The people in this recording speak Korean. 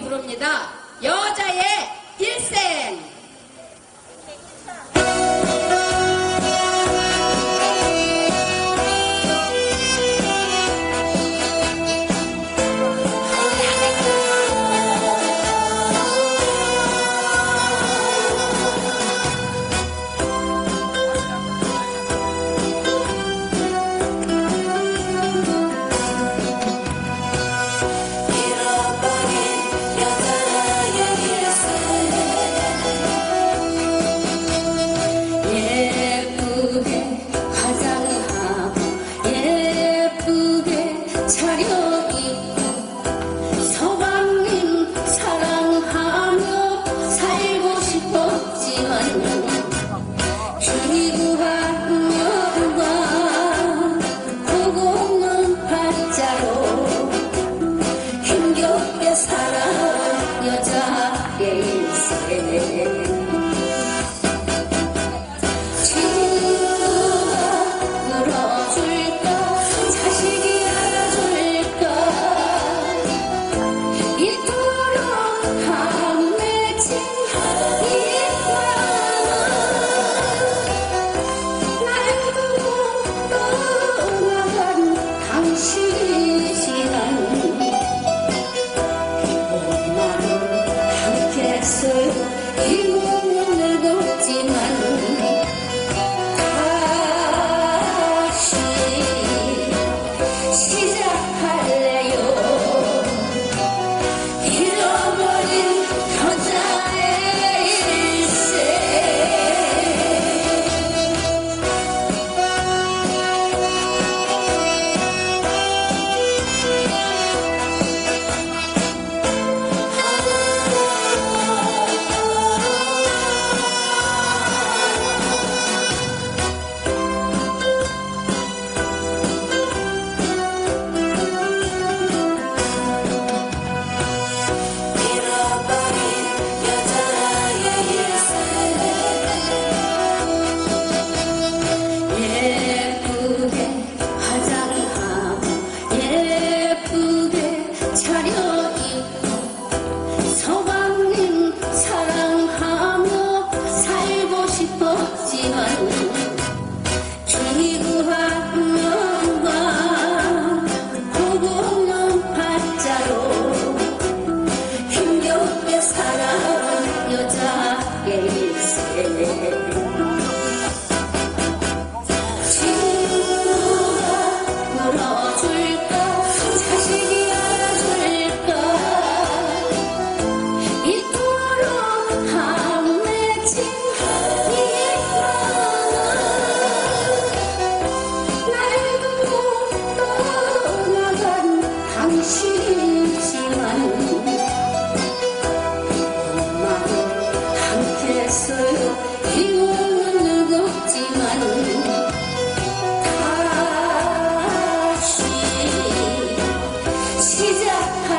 부릅니다. 여자의 일생. your days. 서방님 사랑하며 살고 싶었지만 谢